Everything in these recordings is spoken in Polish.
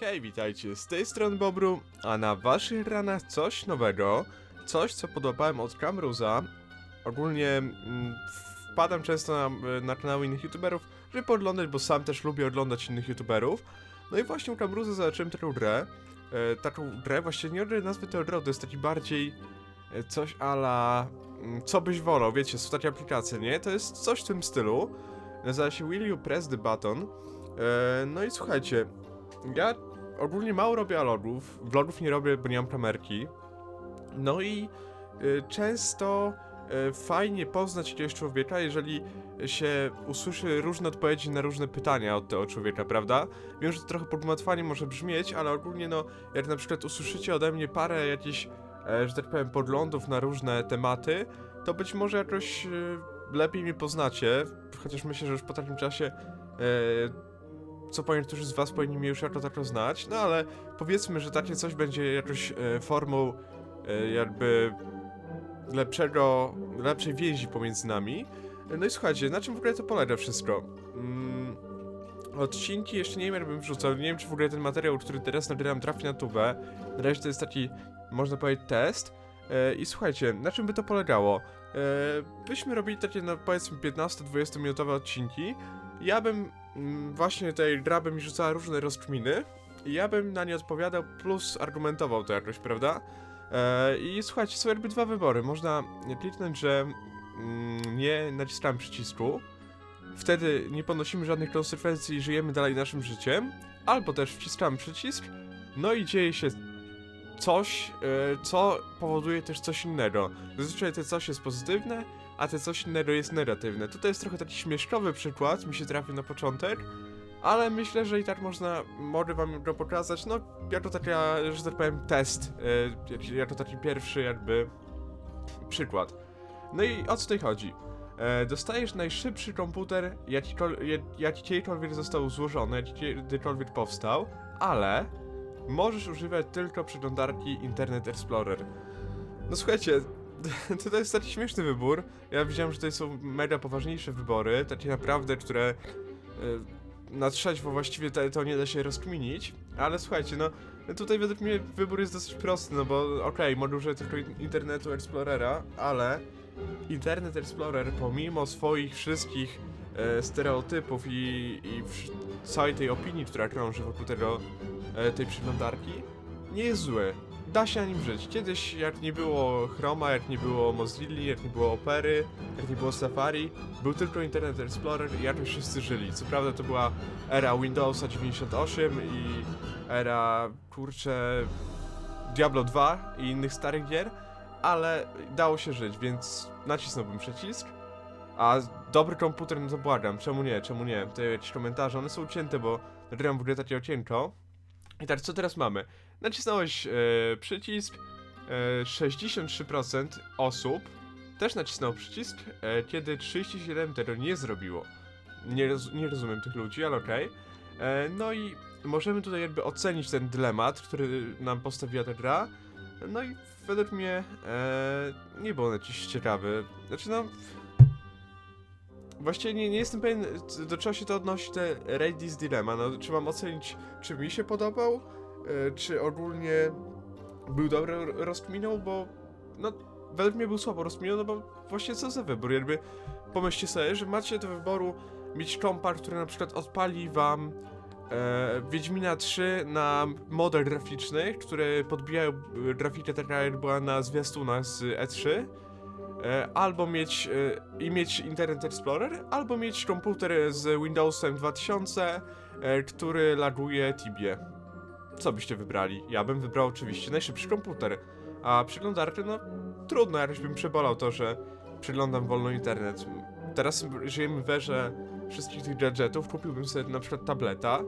Hej, witajcie, z tej strony Bobru, a na waszych ranach coś nowego, coś co podobałem od Kamruza. Ogólnie mm, wpadam często na, na kanały innych youtuberów, żeby podglądać, bo sam też lubię oglądać innych youtuberów. No i właśnie u Kamruza zobaczyłem taką grę, e, taką grę, właściwie nie oddaję nazwy tego grę, to jest taki bardziej e, coś ala mm, co byś wolał, wiecie, są takie aplikacje, nie? To jest coś w tym stylu, nazywa się Will You Press the Button. E, no i słuchajcie, ja ogólnie mało robię vlogów. Vlogów nie robię, bo nie mam kamerki. No i y, często y, fajnie poznać jakiegoś człowieka, jeżeli się usłyszy różne odpowiedzi na różne pytania od tego człowieka, prawda? Wiem, że to trochę pogmatwanie może brzmieć, ale ogólnie no, jak na przykład usłyszycie ode mnie parę jakichś, e, że tak powiem, podglądów na różne tematy, to być może jakoś y, lepiej mnie poznacie, chociaż myślę, że już po takim czasie e, co po niektórzy z was powinni mnie już jako tako znać, no ale powiedzmy, że takie coś będzie jakoś e, formą e, jakby lepszego, lepszej więzi pomiędzy nami. No i słuchajcie, na czym w ogóle to polega wszystko? Mm, odcinki jeszcze nie wiem, jakbym wrzucał, nie wiem, czy w ogóle ten materiał, który teraz nagrywam, trafi na tubę. Na razie to jest taki, można powiedzieć, test. E, I słuchajcie, na czym by to polegało? E, byśmy robili takie, no powiedzmy, 15-20 minutowe odcinki. Ja bym mm, właśnie tej gra by mi rzucała różne rozkminy i ja bym na nie odpowiadał plus argumentował to jakoś, prawda? E, I słuchajcie, są jakby dwa wybory. Można kliknąć, że mm, nie naciskamy przycisku, wtedy nie ponosimy żadnych konsekwencji i żyjemy dalej naszym życiem, albo też wciskamy przycisk, no i dzieje się coś, e, co powoduje też coś innego. Zazwyczaj to coś jest pozytywne, a te coś innego jest negatywne. Tutaj jest trochę taki śmieszkowy przykład, mi się trafił na początek, ale myślę, że i tak można, mogę wam go pokazać, no, jako taka, że tak powiem, test, e, jak- jako taki pierwszy jakby przykład. No i o co tutaj chodzi? E, dostajesz najszybszy komputer, jaki kiedykolwiek został złożony, kiedykolwiek powstał, ale możesz używać tylko przeglądarki Internet Explorer. No słuchajcie, to, to jest taki śmieszny wybór. Ja widziałem, że to są mega poważniejsze wybory, takie naprawdę, które y, na trzeźwo właściwie to, nie da się rozkminić. Ale słuchajcie, no tutaj według mnie wybór jest dosyć prosty, no bo okej, mogę używać tylko internetu Explorera, ale Internet Explorer pomimo swoich wszystkich e, stereotypów i, i całej tej opinii, która krąży wokół tego, e, tej przeglądarki, nie jest zły. Da się na nim żyć. Kiedyś, jak nie było Chroma, jak nie było Mozilla, jak nie było Opery, jak nie było Safari, był tylko Internet Explorer i jakoś wszyscy żyli. Co prawda to była era Windowsa 98 i era, kurczę, Diablo 2 i innych starych gier, ale dało się żyć, więc nacisnąłbym przycisk. A dobry komputer, no to błagam, czemu nie, czemu nie? Tutaj jakieś komentarze, one są ucięte, bo nagrywam w ogóle takie okienko. I tak, co teraz mamy? Nacisnąłeś e, przycisk, e, 63% osób też nacisnął przycisk, e, kiedy 37 tego nie zrobiło. Nie, roz, nie rozumiem tych ludzi, ale okej. E, No i możemy tutaj jakby ocenić ten dylemat, który nam postawiła ta gra. No i według mnie e, nie był on jakiś ciekawy. Znaczy no... Właściwie nie, nie jestem pewien, do czego się to odnosi, te Radis Dilemma. No, czy mam ocenić, czy mi się podobał, e, czy ogólnie był dobry r- rozkminą, bo no, według mnie był słabo rozkminą, no bo właśnie co za wybór, jakby pomyślcie sobie, że macie do wyboru mieć kompa, który na przykład odpali wam e, Wiedźmina 3 na model graficznych, które podbijają e, grafikę taka jak była na zwiastunach z E3 e, albo mieć e, i mieć Internet Explorer, albo mieć komputer z Windowsem 2000, e, który laguje Tibie. Co byście wybrali? Ja bym wybrał oczywiście najszybszy komputer, a przeglądarkę, no trudno, jakoś bym przebolał to, że przeglądam wolno internet. Teraz żyjemy w erze wszystkich tych gadżetów, kupiłbym sobie na przykład tableta,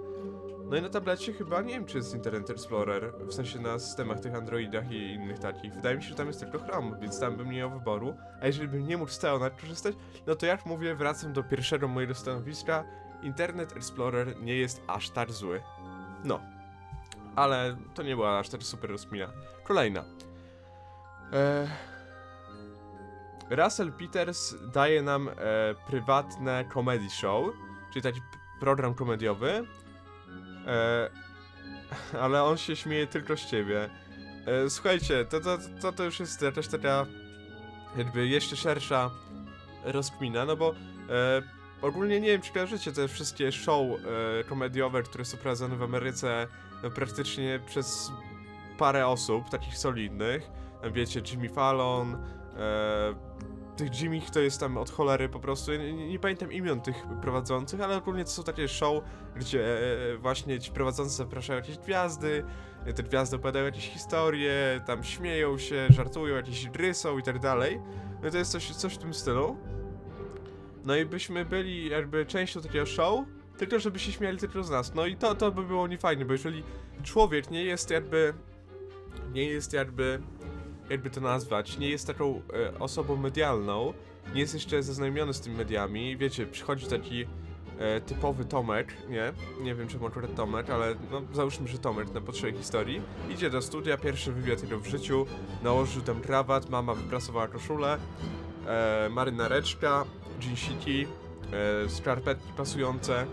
no i na tablecie chyba nie wiem, czy jest Internet Explorer, w sensie na systemach tych Androidach i innych takich. Wydaje mi się, że tam jest tylko Chrome, więc tam bym nie miał wyboru. A jeżeli bym nie mógł z tego korzystać, no to jak mówię, wracam do pierwszego mojego stanowiska. Internet Explorer nie jest aż tak zły. No. Ale to nie była aż tak super rozkmina. Kolejna. Eee... Russell Peters daje nam e, prywatne comedy show, czyli taki program komediowy. E, ale on się śmieje tylko z ciebie. E, słuchajcie, to, to, to, to już jest też taka jakby jeszcze szersza rozkmina, no bo e, ogólnie nie wiem, czy kojarzycie te wszystkie show e, komediowe, które są prowadzone w Ameryce praktycznie przez parę osób, takich solidnych. E, Wiecie, Jimmy Fallon, e, tych Jimmych to jest tam od cholery po prostu, nie, nie, pamiętam imion tych prowadzących, ale ogólnie to są takie show, gdzie e, właśnie ci prowadzący zapraszają jakieś gwiazdy, e, te gwiazdy opowiadają jakieś historie, tam śmieją się, żartują, jakieś rysą i tak dalej. No to jest coś, coś w tym stylu. No i byśmy byli jakby częścią takiego show, tylko żeby się śmiali tylko z nas. No i to, to by było niefajne, bo jeżeli człowiek nie jest jakby, nie jest jakby, jakby to nazwać, nie jest taką e, osobą medialną, nie jest jeszcze zaznajomiony z tymi mediami, wiecie, przychodzi taki e, typowy Tomek, nie? Nie wiem czemu akurat Tomek, ale no załóżmy, że Tomek na potrzeby historii. Idzie do studia, pierwszy wywiad jego w życiu, nałożył tam krawat, mama wyprasowała koszulę, e, marynareczka, jeansiki, e, skarpetki pasujące,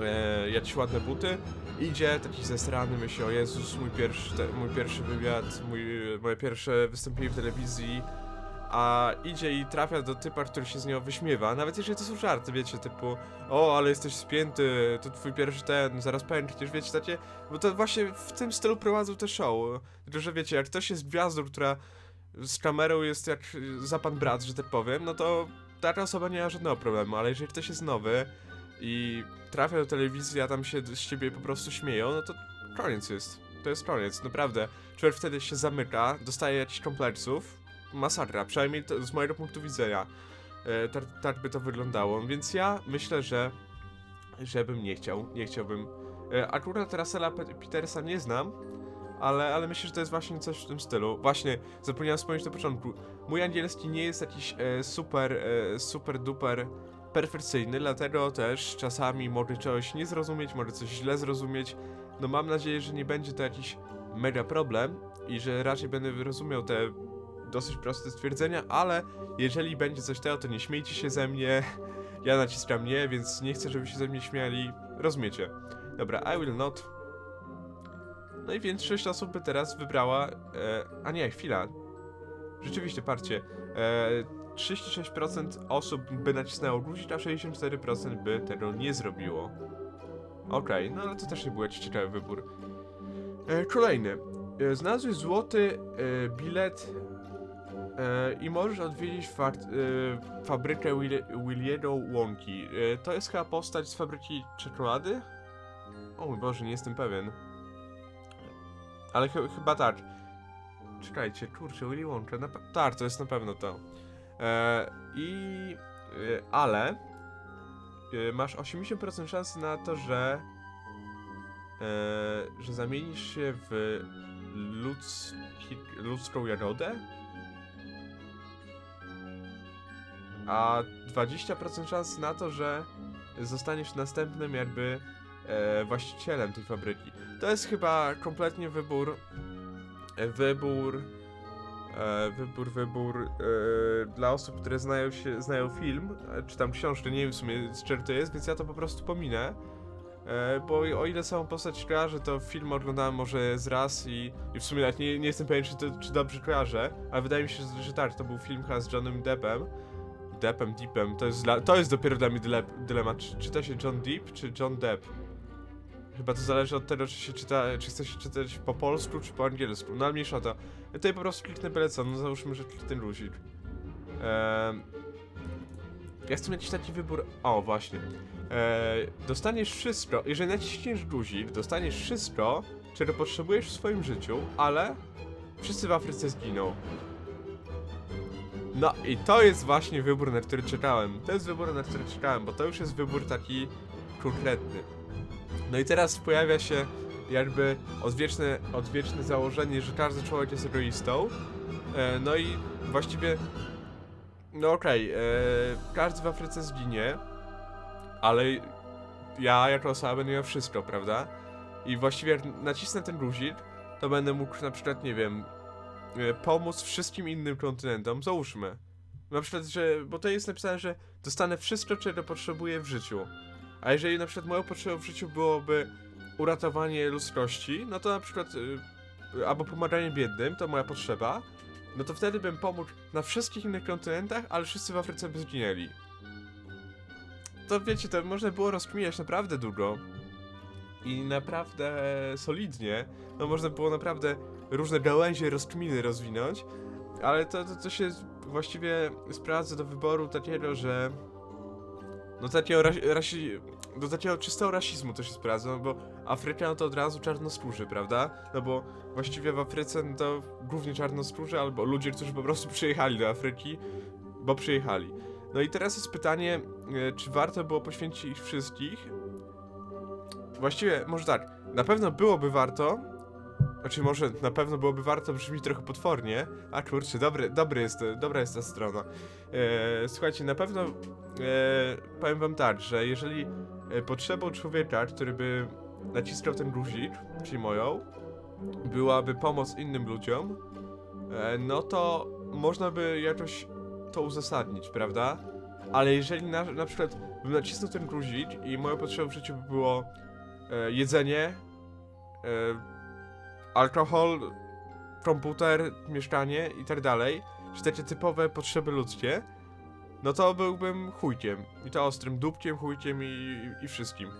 e, jakieś ładne buty. Idzie taki zesrany, myśli, o Jezus, mój pierwszy, te, mój pierwszy wywiad, mój, moje pierwsze wystąpienie w telewizji, a idzie i trafia do typa, który się z niego wyśmiewa, nawet jeżeli to są żarty, wiecie, typu o, ale jesteś spięty, to twój pierwszy ten, zaraz pękniesz, wiecie, takie, bo to właśnie w tym stylu prowadzą te show, że wiecie, jak ktoś jest gwiazdą, która z kamerą jest jak za pan brat, że tak powiem, no to taka osoba nie ma żadnego problemu, ale jeżeli ktoś jest nowy i trafia do telewizji, a tam się z ciebie po prostu śmieją, no to koniec jest. To jest koniec, naprawdę. Człowiek wtedy się zamyka, dostaje jakichś kompleksów, masakra, przynajmniej to, z mojego punktu widzenia. E, tak, tak by to wyglądało, więc ja myślę, że żebym nie chciał, nie chciałbym. E, akurat Russella Pe- Petersa nie znam, ale, ale myślę, że to jest właśnie coś w tym stylu. Właśnie, zapomniałem wspomnieć na początku. Mój angielski nie jest jakiś e, super, e, super duper perfekcyjny, dlatego też czasami mogę czegoś nie zrozumieć, mogę coś źle zrozumieć. No mam nadzieję, że nie będzie to jakiś mega problem i że raczej będę rozumiał te dosyć proste stwierdzenia, ale jeżeli będzie coś tego, to nie śmiejcie się ze mnie. Ja naciskam nie, więc nie chcę, żeby się ze mnie śmiali. Rozumiecie? Dobra, I will not. No i większość osób by teraz wybrała. E, a nie, chwila. Rzeczywiście, parcie. E, 36% osób by nacisnęło guzik, a 64% by tego nie zrobiło. Okej, no ale to też nie był jakiś ciekawy wybór. E, kolejny. E, znalazłeś złoty e, bilet e, i możesz odwiedzić fa e, fabrykę Will Williego Wonki. E, to jest chyba postać z fabryki czekolady? O mój Boże, nie jestem pewien. Ale ch chyba tak. Czekajcie, kurczę, Willy pe- tak, to jest na pewno to. E, I... E, ale... E, masz 80% szansy na to, że... Że zamienisz się w ludzki, ludzką jagodę? A 20% szansy na to, że zostaniesz następnym jakby e, właścicielem tej fabryki. To jest chyba kompletnie wybór. Wybór. E, wybór, wybór e, dla osób, które znają się, znają film, e, czy tam książkę, nie wiem w sumie z czego to jest, więc ja to po prostu pominę. E, bo o ile samą postać kojarzę, to film oglądałem może z raz i, i w sumie nawet nie, nie jestem pewien, czy, to, czy dobrze kojarzę, ale wydaje mi się, że, że tak, to był film chyba z Johnem Deppem. Deppem, Deepem, to jest, dla, to jest dopiero dla mnie dyle, dylemat, czy czyta się John Depp, czy John Depp. Chyba to zależy od tego, czy się czyta, czy chce się czytać po polsku, czy po angielsku. No ale mniejsza to. Ja tutaj po prostu kliknę byle no załóżmy, że kliknę luzik. Eee, ja chcę mieć taki wybór. O, właśnie. Eee, dostaniesz wszystko, jeżeli naciśniesz guzik, dostaniesz wszystko, czego potrzebujesz w swoim życiu, ale wszyscy w Afryce zginą. No i to jest właśnie wybór, na który czekałem. To jest wybór, na który czekałem, bo to już jest wybór taki konkretny. No i teraz pojawia się jakby odwieczne, odwieczne założenie, że każdy człowiek jest egoistą. E, no i właściwie, no okej, e, każdy w Afryce zginie, ale ja jako osoba będę miał wszystko, prawda? I właściwie jak nacisnę ten guzik, to będę mógł na przykład, nie wiem, e, pomóc wszystkim innym kontynentom, załóżmy. Na przykład, że, bo to jest napisane, że dostanę wszystko, czego potrzebuję w życiu. A jeżeli na przykład moją potrzebą w życiu byłoby uratowanie ludzkości, no to na przykład, y, albo pomaganie biednym, to moja potrzeba, no to wtedy bym pomógł na wszystkich innych kontynentach, ale wszyscy w Afryce by zginęli. To wiecie, to można było rozkminiać naprawdę długo i naprawdę solidnie. No można było naprawdę różne gałęzie rozkminy rozwinąć, ale to, to, to się właściwie sprowadza do wyboru takiego, że no takiego rasi, do takiego czystego rasizmu to się sprowadza, no bo Afryka no to od razu czarnoskórzy, prawda? No bo właściwie w Afryce no to głównie czarnoskórzy albo ludzie, którzy po prostu przyjechali do Afryki, bo przyjechali. No i teraz jest pytanie, e, czy warto było poświęcić ich wszystkich? Właściwie, może tak, na pewno byłoby warto, znaczy może na pewno byłoby warto, brzmi trochę potwornie, a kurczę, dobry, dobry jest, dobra jest ta strona. E, słuchajcie, na pewno e, powiem wam tak, że jeżeli e, potrzebą człowieka, który by naciskał ten guzik, czyli moją, byłaby pomoc innym ludziom, e, no to można by jakoś to uzasadnić, prawda? Ale jeżeli na, na przykład bym nacisnął ten guzik i moją potrzebą w życiu by było e, jedzenie, e, alkohol, komputer, mieszkanie i tak dalej, czy takie typowe potrzeby ludzkie, no to byłbym chujkiem. I to ostrym dupkiem, chujkiem i, i wszystkim.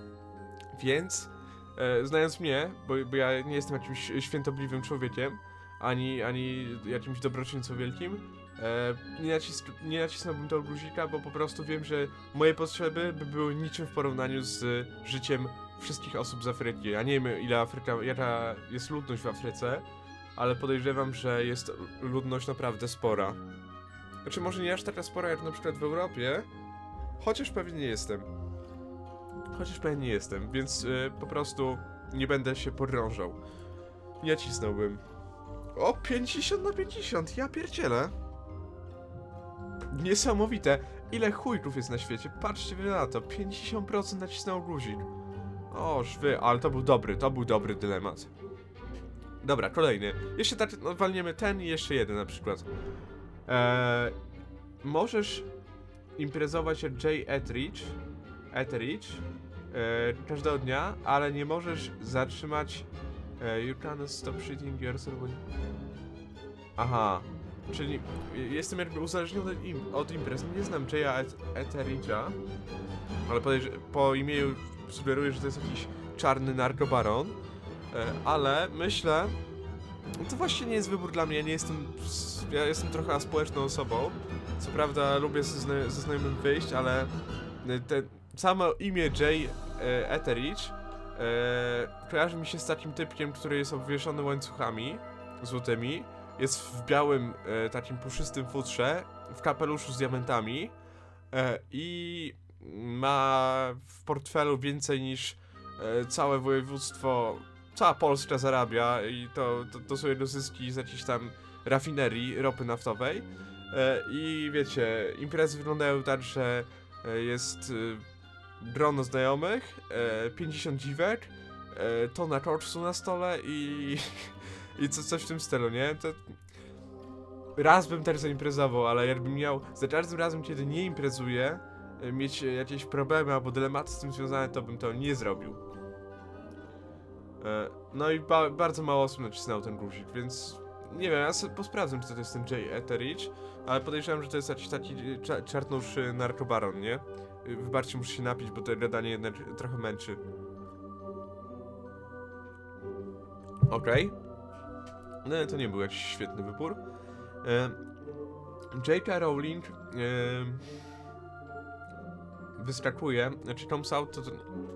Więc, e, znając mnie, bo, bo ja nie jestem jakimś świętobliwym człowiekiem, ani, ani jakimś dobroczyńcą wielkim, e, nie, nacis nie nacisnąłbym tego guzika, bo po prostu wiem, że moje potrzeby by były niczym w porównaniu z życiem wszystkich osób z Afryki. Ja nie wiem, ile Afryka, jaka jest ludność w Afryce, ale podejrzewam, że jest ludność naprawdę spora. Znaczy, może nie aż taka spora jak na przykład w Europie, chociaż pewnie nie jestem. Chociaż pewnie nie jestem, więc y, po prostu nie będę się podrążał. Nie cisnąłbym. O, 50 na 50, ja pierdzielę. Niesamowite. Ile chujków jest na świecie? Patrzcie na to. 50% nacisnął guzik. O, wy, ale to był dobry, to był dobry dylemat. Dobra, kolejny. Jeszcze tak, no, walniemy ten i jeszcze jeden na przykład. Eee, możesz imprezować jak Jay Etheridge, Etheridge eee, każdego dnia, ale nie możesz zatrzymać eee, You can't stop shooting yourself when... Aha, czyli jestem jakby uzależniony od, im, od imprez. Nie znam Jaya Et ale po imieniu sugeruję, że to jest jakiś czarny narkobaron, e, ale myślę, to właśnie nie jest wybór dla mnie, ja nie jestem, ja jestem trochę aspołeczną osobą, co prawda lubię ze, zna ze znajomym wyjść, ale e, te, samo imię Jay e, Etheridge kojarzy mi się z takim typkiem, który jest obwieszony łańcuchami złotymi, jest w białym, e, takim puszystym futrze, w kapeluszu z diamentami e, i ma w portfelu więcej niż e, całe województwo, cała Polska zarabia i to, to, to są jego zyski z jakiejś tam rafinerii ropy naftowej. E, I wiecie, imprezy wyglądają tak, że e, jest e, grono znajomych, e, 50 dziwek, e, tona koksu na stole i, i co, coś w tym stylu, nie? To, raz bym też zaimprezował, ale jakbym miał za każdym razem, kiedy nie imprezuję, e, mieć e, jakieś problemy albo dylematy z tym związane, to bym to nie zrobił. E, No i ba bardzo mało osób nacisnęło ten guzik, więc nie wiem, ja sobie posprawdzam, czy to jest ten Jay Etheridge, ale podejrzewam, że to jest jakiś taki cza czarnuszy narkobaron, nie? E, Wybarcie muszę się napić, bo to gadanie jednak trochę męczy. Okej. No to nie był jakiś świetny wybór. E, J.K. Rowling e, wyskakuje, znaczy Tom South to,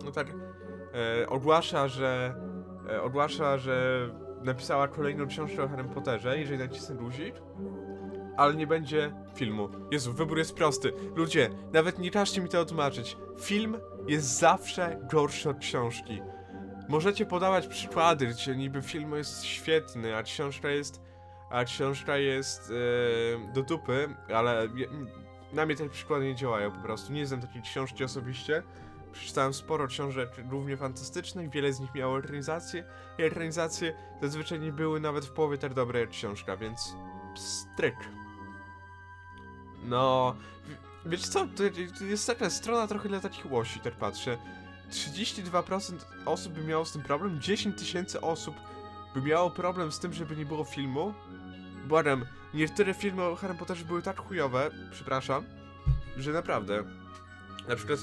no tak e, ogłasza, że ogłasza, że napisała kolejną książkę o Harry Potterze, jeżeli nacisnę guzik, ale nie będzie filmu. Jezu, wybór jest prosty. Ludzie, nawet nie każcie mi to tłumaczyć. Film jest zawsze gorszy od książki. Możecie podawać przykłady, gdzie niby film jest świetny, a książka jest a książka jest e, do dupy, ale je- na mnie te przykłady nie działają po prostu. Nie znam takiej książki osobiście. Przeczytałem sporo książek równie fantastycznych, wiele z nich miało ekranizacje i ekranizacje zazwyczaj nie były nawet w połowie tak dobre jak książka, więc stryk. No, wiecie co, to jest taka strona trochę dla takich łosi, tak patrzę. 32% osób by miało z tym problem, 10 tysięcy osób by miało problem z tym, żeby nie było filmu. Błagam, niektóre filmy o Harry Potterze były tak chujowe, przepraszam, że naprawdę. Na przykład,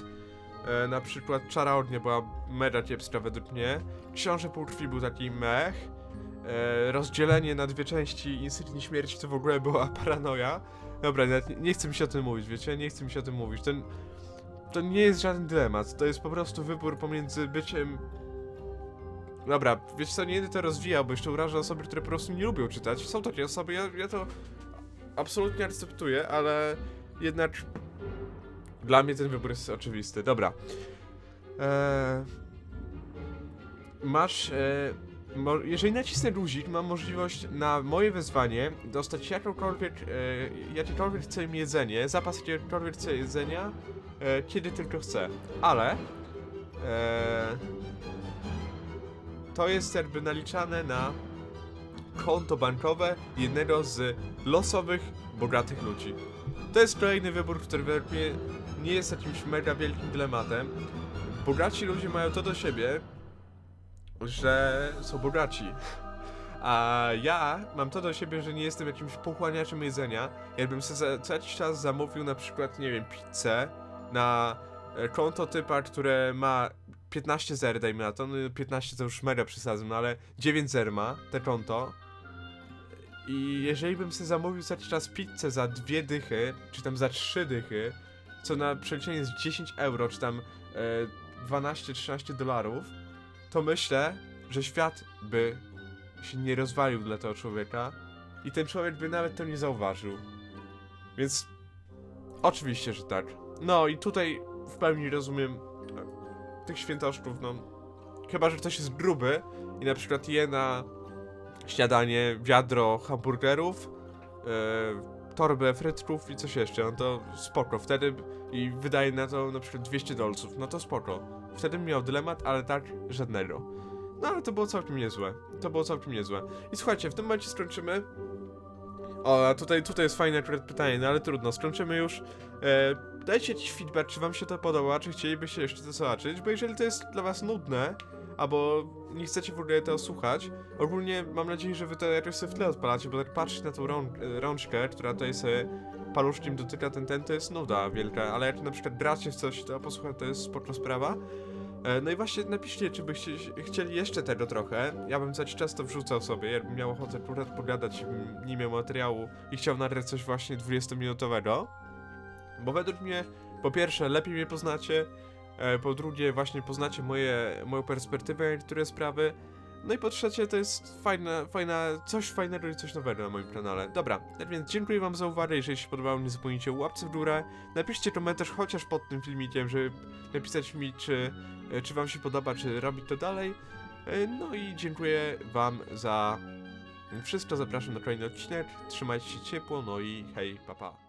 e, na przykład Czara Ognia była mega kiepska według mnie, Książę Półkrwi był taki mech, e, rozdzielenie na dwie części Insygni Śmierci to w ogóle była paranoja. Dobra, nie, nie chcę mi się o tym mówić, wiecie, nie chcę mi się o tym mówić. Ten, to nie jest żaden dylemat, to jest po prostu wybór pomiędzy byciem... Dobra, wiecie co, nie będę to rozwijał, bo jeszcze urażę osoby, które po prostu nie lubią czytać. Są takie osoby, ja, ja to absolutnie akceptuję, ale jednak dla mnie ten wybór jest oczywisty. Dobra. Eee, masz... E, mo, jeżeli nacisnę guzik, mam możliwość na moje wezwanie dostać jakąkolwiek, e, jakiekolwiek chcę jedzenie, zapas jakiegokolwiek chcę jedzenia, kiedy tylko chcę. Ale... E, to jest jakby naliczane na konto bankowe jednego z losowych, bogatych ludzi. To jest kolejny wybór, który według mnie nie jest jakimś mega wielkim dylematem. Bogaci ludzie mają to do siebie, że są bogaci. A ja mam to do siebie, że nie jestem jakimś pochłaniaczem jedzenia. Jakbym sobie co jakiś czas zamówił na przykład, nie wiem, pizzę na e, konto typa, które ma 15 zer, dajmy na to, no 15 to już mega przesadzam, no ale 9 zer ma te konto. I jeżeli bym sobie zamówił za czas pizzę za dwie dychy, czy tam za trzy dychy, co na przeliczenie jest 10 euro, czy tam e, 12-13 dolarów, to myślę, że świat by się nie rozwalił dla tego człowieka i ten człowiek by nawet to nie zauważył. Więc oczywiście, że tak. No i tutaj w pełni rozumiem e, tych świętoszków, no. Chyba, że ktoś jest gruby i na przykład je na śniadanie wiadro hamburgerów, e, torbę frytków i coś jeszcze, no to spoko. Wtedy i wydaje na to na przykład 200 dolców, no to spoko. Wtedy miał dylemat, ale tak żadnego. No ale to było całkiem niezłe. To było całkiem niezłe. I słuchajcie, w tym momencie skończymy. O, a tutaj, tutaj jest fajne akurat pytanie, no ale trudno, skończymy już. E, dajcie jakiś feedback, czy wam się to podoba, czy chcielibyście jeszcze to zobaczyć, bo jeżeli to jest dla was nudne, albo nie chcecie w ogóle tego słuchać, ogólnie mam nadzieję, że wy to jakoś sobie w tle odpalacie, bo tak patrzeć na tą rąk, e, rączkę, która tutaj sobie paluszkiem dotyka ten, ten, to jest nuda wielka, ale jak na przykład gracie w coś, to posłuchaj, to jest spoko sprawa. E, No i właśnie napiszcie, czy byście chcieli jeszcze tego trochę. Ja bym za jakiś czas to wrzucał sobie, jakbym miał ochotę akurat pogadać, nie miał materiału i chciał nagrać coś właśnie 20-minutowego. Bo według mnie, po pierwsze, lepiej mnie poznacie, e, po drugie, właśnie poznacie moje, moją perspektywę na niektóre sprawy, no i po trzecie, to jest fajna, fajna, coś fajnego i coś nowego na moim kanale. Dobra, tak więc dziękuję wam za uwagę, jeżeli się podobało, nie zapomnijcie łapce w górę, napiszcie komentarz chociaż pod tym filmikiem, żeby napisać mi, czy, e, czy wam się podoba, czy robić to dalej. E, No i dziękuję wam za wszystko, zapraszam na kolejny odcinek, trzymajcie się ciepło, no i hej, papa. Pa.